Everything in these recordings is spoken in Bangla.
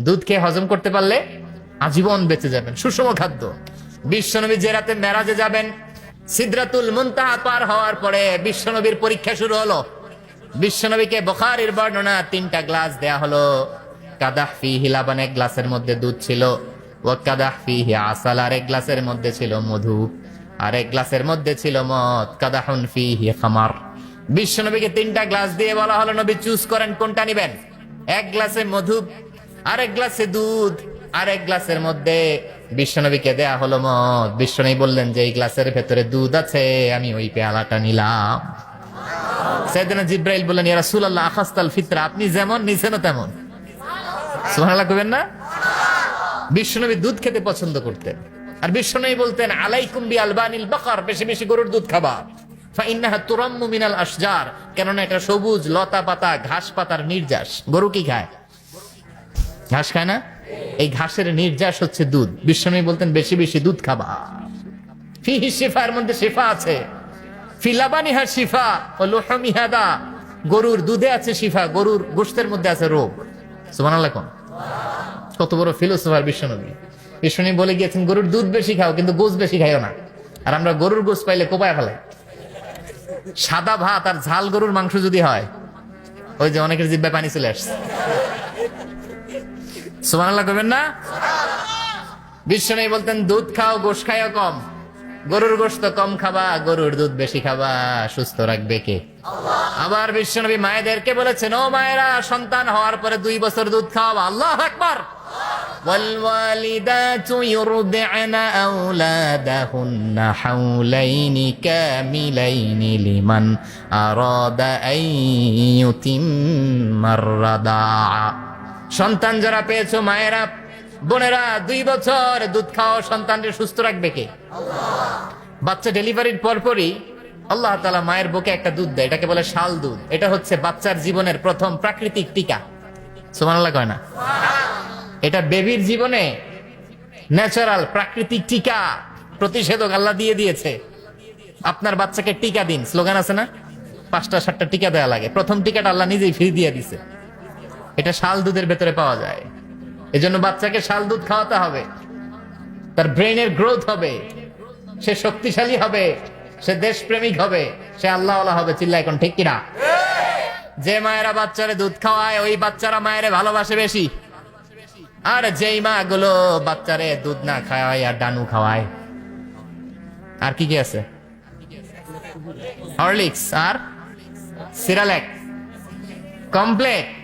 দুধ খেয়ে হজম করতে পারলে আজীবন বেঁচে যাবেন। সুষম খাদ্য। বিশ্বনবী যে রাতে মেরাজে যাবেন, সিদ্রাতুল মুনতাহা পার হওয়ার পরে বিশ্বনবীর পরীক্ষা শুরু হলো। বিশ্বনবীকে বখারির বর্ণনা তিনটা গ্লাস দেয়া হলো। কাদাহ ফি হিলাবান এক গ্লাসের মধ্যে দুধ ছিল, ও কাদাহ ফি আসাল আর এক গ্লাসের মধ্যে ছিল মধু আর এক গ্লাসের মধ্যে ছিল মদ, কাদাহুন ফি হি খামার। বিশ্বনবীকে তিনটা গ্লাস দিয়ে বলা হলো, নবী চুজ করেন কোনটা নিবেন? এক গ্লাসে মধু আর এক গ্লাসে দুধ আর এক গ্লাসের মধ্যে বিশ্বনবীকে দেয়া হলো মদ। বিশ্বনবী বললেন যে, এই গ্লাসের ভেতরে দুধ আছে, আমি ওই পেয়ালাটা নিলাম। সাইয়েদনা জিব্রাইল বললেন, ইয়া রাসূলুল্লাহ, আখাস্তাল ফিতরা, আপনি যেমন নিছেনও তেমন। সুবহানাল্লাহ কইবেন না? বিশ্বনবী দুধ খেতে পছন্দ করতেন। আর বিশ্বনবী বলতেন, আলাইকুম বি আলবানিল বাকার, বেশি বেশি গরুর দুধ খাবা। ফাইন্নাহা তুরাম্মু মিনাল আশজার, কেননা এটা সবুজ লতা পাতা ঘাস পাতার নির্যাস। গরু কি খায়? ঘাস খায় না? এই ঘাসের নির্যাস হচ্ছে দুধ। বিশ্বনবী বলতেন, বেশি বেশি দুধ খাবা। ফিহি শিফার মধ্যে শিফা আছে। ফিলাবানিহা শিফা, ও লোহমিহাদা গরুর দুধে আছে শিফা, গরুর গোষ্ঠের মধ্যে আছে রোগ। সুবহানাল্লাহ কোন? কত বড় ফিলোসফার বিশ্বনবী। বিশ্বনবী বলে গিয়েছেন, গরুর দুধ বেশি খাও, কিন্তু গোস বেশি খাইও না। আর আমরা গরুর গোস পাইলে কোপায় ফেলাই সাদা ভাত আর ঝাল গরুর মাংস যদি হয়, ওই যে অনেকের জিব্বায় পানি চলে আসছে। সুবহানাল্লাহ কইবেন না বিশ্বনবী বলতেন দুধ খাও গোশ খাইও কম গরুর গোশত কম খাবা গরুর দুধ বেশি খাবা সুস্থ রাখবে কে আবার বিশ্বনবী মায়েদেরকে বলেছেন ও মায়েরা সন্তান হওয়ার পরে দুই বছর দুধ খাওয়াবা আল্লাহ আকবার والوالدات يرضعن أولادهن حولين كاملين لمن أراد أن يتم الرضاعة সন্তান যারা পেয়েছ মায়েরা, বোনেরা, দুই বছর দুধ খাওয়া সন্তানকে সুস্থ রাখবে কে? বাচ্চা ডেলিভারির পরপরই আল্লাহ তালা মায়ের বুকে একটা দুধ দেয়, এটাকে বলে শাল দুধ। এটা হচ্ছে বাচ্চার জীবনের প্রথম প্রাকৃতিক টিকা। সুমানাল্লাহ কয় না? এটা বেবির জীবনে ন্যাচারাল প্রাকৃতিক টিকা, প্রতিষেধক আল্লাহ দিয়ে দিয়েছে। আপনার বাচ্চাকে টিকা দিন, স্লোগান আছে না? পাঁচটা, সাতটা টিকা দেওয়া লাগে। প্রথম টিকাটা আল্লাহ নিজেই ফ্রি দিয়ে দিছে। এটা শাল দুধের ভেতরে পাওয়া যায়। এজন্য বাচ্চাকে শাল দুধ খাওয়াতে হবে। তার ব্রেনের গ্রোথ হবে। সে শক্তিশালী হবে। সে দেশপ্রেমিক হবে। সে আল্লাহ হবে। চিল্লা এখন ঠিক কিনা? যে মায়েরা বাচ্চারে দুধ খাওয়ায়, ওই বাচ্চারা মায়েরে ভালোবাসে বেশি। আর যেই মা গুলো বাচ্চারে দুধ না খাওয়ায় আর ডানু খাওয়ায়। আর কি কি আছে? হরলিক্স আর সিরালেক। কমপ্লেট।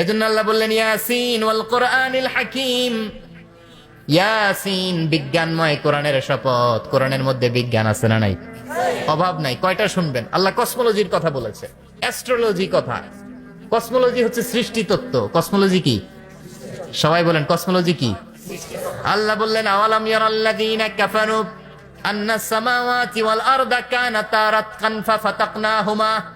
এজন্য আল্লাহ বললেন, ইয়াসিন ওয়াল কোরআনিল হাকিম। ইয়াসিন বিজ্ঞানময় কোরআনের শপথ। কোরআনের মধ্যে বিজ্ঞান আছে না নাই? অভাব নাই। কয়টা শুনবেন? আল্লাহ কসমোলজির কথা বলেছে। অ্যাস্ট্রোলজি কথা। কসমোলজি হচ্ছে সৃষ্টি তত্ত্ব। কসমোলজি কি? সবাই বলেন, কসমোলজি কি? আল্লাহ বললেন, আওয়ালাম ইয়ারাল্লাযীনা কাফারু আন্না সামাওয়াতি ওয়াল আরদা কানাতা রাতকান ফাফাতাকনাহুমা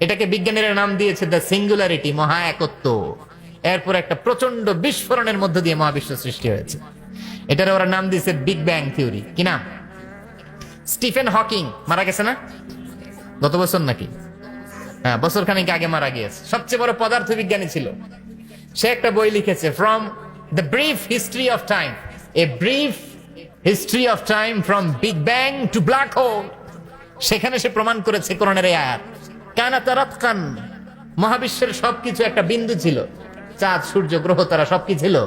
এটাকে বিজ্ঞানীরা নাম দিয়েছে দ্য সিঙ্গুলারিটি মহা একত্ব এরপর একটা প্রচণ্ড বিস্ফোরণের মধ্য দিয়ে মহাবিশ্ব সৃষ্টি হয়েছে। এটার ওরা নাম দিয়েছে বিগ ব্যাং থিওরি কি নাম? স্টিফেন হকিং মারা গেছে না? গত বছর নাকি? হ্যাঁ বছর খানিক আগে মারা গিয়েছে। সবচেয়ে বড় পদার্থ বিজ্ঞানী ছিল। সে একটা বই লিখেছে from the brief history of time a brief history of time from big bang to black hole সেখানে সে প্রমাণ করেছে কোরআনের এই আয়াত। কানা তারাত কান মহাবিশ্বের সবকিছু একটা বিন্দু ছিল। চাঁদ, সূর্য, গ্রহ, তারা সব ছিল।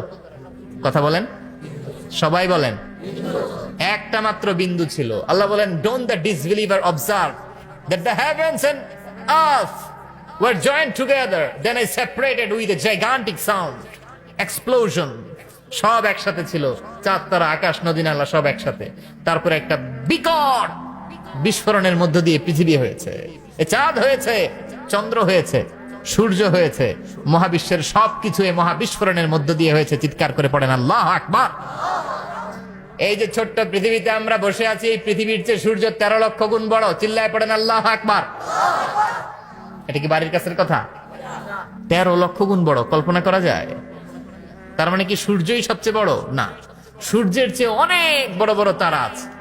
কথা বলেন। সবাই বলেন। একটা মাত্র বিন্দু ছিল। আল্লাহ বলেন don't the disbeliever observe that the heavens and earth were joined together, then I separated with a gigantic sound, explosion. সব একসাথে ছিল। চাঁদ, তারা, আকাশ, নদী, নালা, সব একসাথে। তারপরে একটা বিকট বিস্ফোরণের মধ্য দিয়ে পৃথিবী হয়েছে। এ চাঁদ হয়েছে, চন্দ্র হয়েছে, সূর্য হয়েছে, মহাবিশ্বের সবকিছু এই মহাবিস্ফোরণের মধ্য দিয়ে হয়েছে, চিৎকার করে পড়েন আল্লাহ আকবার। এই যে ছোট্ট পৃথিবীতে আমরা বসে আছি, এই পৃথিবীর চেয়ে সূর্য তেরো লক্ষ গুণ বড়, চিল্লায় পড়েন আল্লাহ আকবার। এটা কি বাড়ির কাছের কথা? তেরো লক্ষ গুণ বড়, কল্পনা করা যায়? তার মানে কি সূর্যই সবচেয়ে বড়? না। সূর্যের চেয়ে অনেক বড় বড় তারা আছে।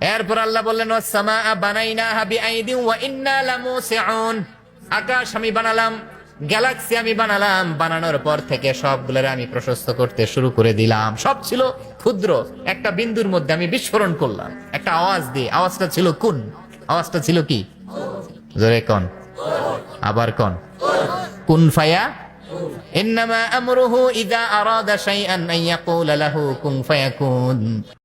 এরপর আল্লাহ বললেন আকাশ আমি বানালাম, গ্যালাক্সি আমি বানালাম, বানানোর পর থেকে সবগুলোর আমি প্রশস্ত করতে শুরু করে দিলাম। সব ছিল ক্ষুদ্র, একটা বিন্দুর মধ্যে আমি বিস্ফোরণ করলাম। একটা আওয়াজ দিয়ে, আওয়াজটা ছিল কোন? আওয়াজটা ছিল কি? জোরে কন? আবার কন? কুন ফায়া? ইন্নামা আমরুহু ইযা আরাদা শাইআন আন ইয়াকুলা লাহু কুন ফায়াকুন।